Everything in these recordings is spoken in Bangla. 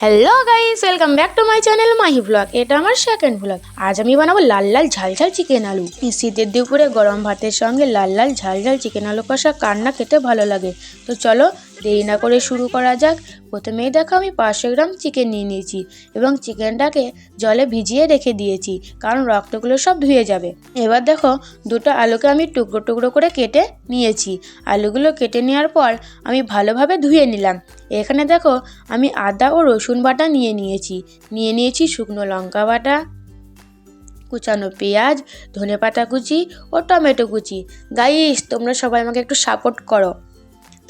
Hello guys welcome back to my channel Mahi vlog এটা আমার সেকেন্ড ব্লগ আজ আমি বানাবো লাল লাল ঝাল ঝাল চিকেন আলু। শীতের দুপুরে গরম ভাতের সঙ্গে লাল লাল ঝাল ঝাল চিকেন আলু কষা কান্না খেতে ভালো লাগে। তো চলো দেরি না করে শুরু করা যাক। প্রথমেই দেখো আমি পাঁচশো গ্রাম চিকেন নিয়ে নিয়েছি এবং চিকেনটাকে জলে ভিজিয়ে রেখে দিয়েছি, কারণ রক্তগুলো সব ধুয়ে যাবে। এবার দেখো দুটো আলুকে আমি টুকরো টুকরো করে কেটে নিয়েছি। আলুগুলো কেটে নেওয়ার পর আমি ভালোভাবে ধুয়ে নিলাম। এখানে দেখো আমি আদা ও রসুন বাটা নিয়ে নিয়েছি। নিয়ে নিয়েছি শুকনো লঙ্কা বাটা, কুচানো পেঁয়াজ, ধনেপাতা কুচি ও টমেটো কুচি। গাইস তোমরা সবাই আমাকে একটু সাপোর্ট করো।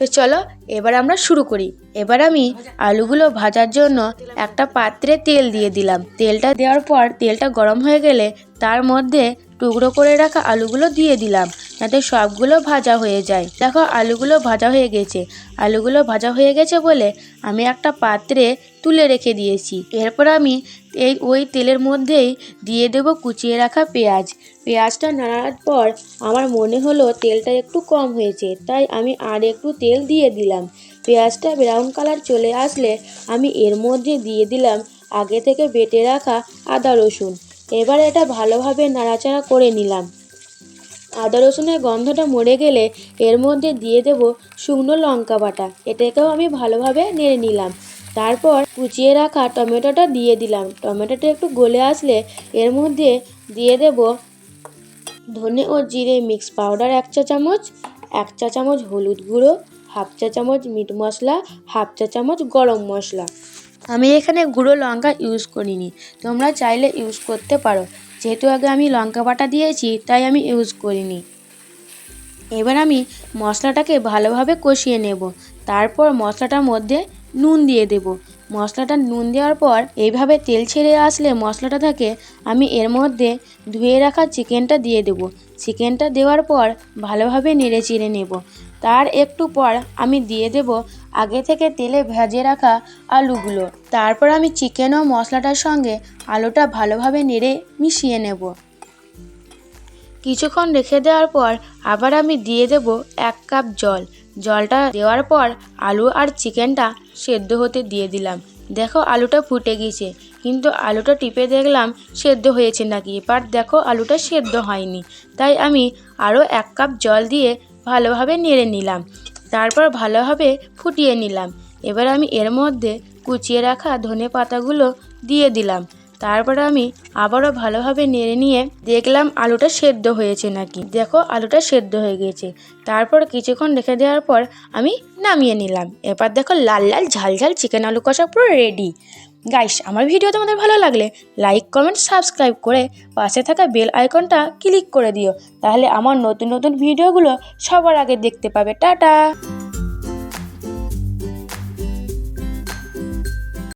তো চলো, এবার আমরা শুরু করি। এবার আমি আলুগুলো ভাজার জন্য একটা পাত্রে তেল দিয়ে দিলাম। তেলটা দেওয়ার পর তেলটা গরম হয়ে গেলে তার মধ্যে টুকরো করে রাখা আলুগুলো দিয়ে দিলাম, যাতে সবগুলো ভাজা হয়ে যায়। দেখো, আলুগুলো ভাজা হয়ে গেছে। আলুগুলো ভাজা হয়ে গেছে বলে আমি একটা পাত্রে তুলে রেখে দিয়েছি। এরপর আমি এই, ওই তেলের মধ্যেই দিয়ে দেব কুচিয়ে রাখা পেঁয়াজ। পেঁয়াজটা নাড়ার পর আমার মনে হলো তেলটা একটু কম হয়েছে, তাই আমি আর একটু তেল দিয়ে দিলাম। পেঁয়াজটা ব্রাউন কালার চলে আসলে আমি এর মধ্যে দিয়ে দিলাম আগে থেকে বেটে রাখা আদা রসুন। এবার এটা ভালোভাবে নাড়াচাড়া করে নিলাম। আদা রসুনের গন্ধটা মরে গেলে এর মধ্যে দিয়ে দেব শুকনো লঙ্কা বাটা। এটাকেও আমি ভালোভাবে নেড়ে নিলাম। তারপর কুচিয়ে রাখা টমেটোটা দিয়ে দিলাম। টমেটোটা একটু গলে আসলে এর মধ্যে দিয়ে দেব ধনে ও জিরে মিক্স পাউডার এক চা চামচ, এক চা চামচ হলুদ গুঁড়ো, হাফ চা চামচ মিট মশলা, হাফ চা চামচ গরম মশলা। আমি এখানে গুঁড়ো লঙ্কা ইউজ করিনি। তোমরা চাইলে ইউজ করতে পারো। যেহেতু আগে আমি লঙ্কা বাটা দিয়েছি, তাই আমি ইউজ করিনি। এবার আমি মশলাটাকে ভালোভাবে কষিয়ে নেব। তারপর মশলাটার মধ্যে নুন দিয়ে দেব। মশলাটা নুন দেওয়ার পর এইভাবে তেল ছেড়ে আসলে মশলাটা থাকে, আমি এর মধ্যে ধুয়ে রাখা চিকেনটা দিয়ে দেব। চিকেনটা দেওয়ার পর ভালোভাবে নেড়ে চিড়ে নেব। তার একটু পর আমি দিয়ে দেব আগে থেকে তেলে ভেজে রাখা আলুগুলো। তারপর আমি চিকেন ও মশলাটার সঙ্গে আলুটা ভালোভাবে নেড়ে মিশিয়ে নেব। কিছুক্ষণ রেখে দেওয়ার পর আবার আমি দিয়ে দেব এক কাপ জল। জলটা দেওয়ার পর আলু আর চিকেনটা সেদ্ধ হতে দিয়ে দিলাম। দেখো আলুটা ফুটে গিয়েছে কিন্তু আলুটা টিপে দেখলাম সেদ্ধ হয়েছে নাকি। এবার দেখো আলুটা সেদ্ধ হয়নি, তাই আমি আরও এক কাপ জল দিয়ে ভালোভাবে নেড়ে নিলাম, তারপর ভালোভাবে ফুটিয়ে নিলাম। এবার আমি এর মধ্যে কুচিয়ে রাখা ধনে পাতাগুলো দিয়ে দিলাম। তারপর আমি আবারও ভালোভাবে নেড়ে নিয়ে দেখলাম আলুটা সেদ্ধ হয়েছে নাকি। দেখো, আলুটা সেদ্ধ হয়ে গেছে। তারপর কিছুক্ষণ রেখে দেওয়ার পর আমি নামিয়ে নিলাম। এবার দেখো, লাল লাল ঝাল ঝাল চিকেন আলু কষা পুরো রেডি গাইস আমার ভিডিও তোমাদের ভালো লাগলে লাইক কমেন্ট সাবস্ক্রাইব করে পাশে থাকা বেল আইকনটা ক্লিক করে দিও। তাহলে আমার নতুন নতুন ভিডিওগুলো সবার আগে দেখতে পাবে। টাটা!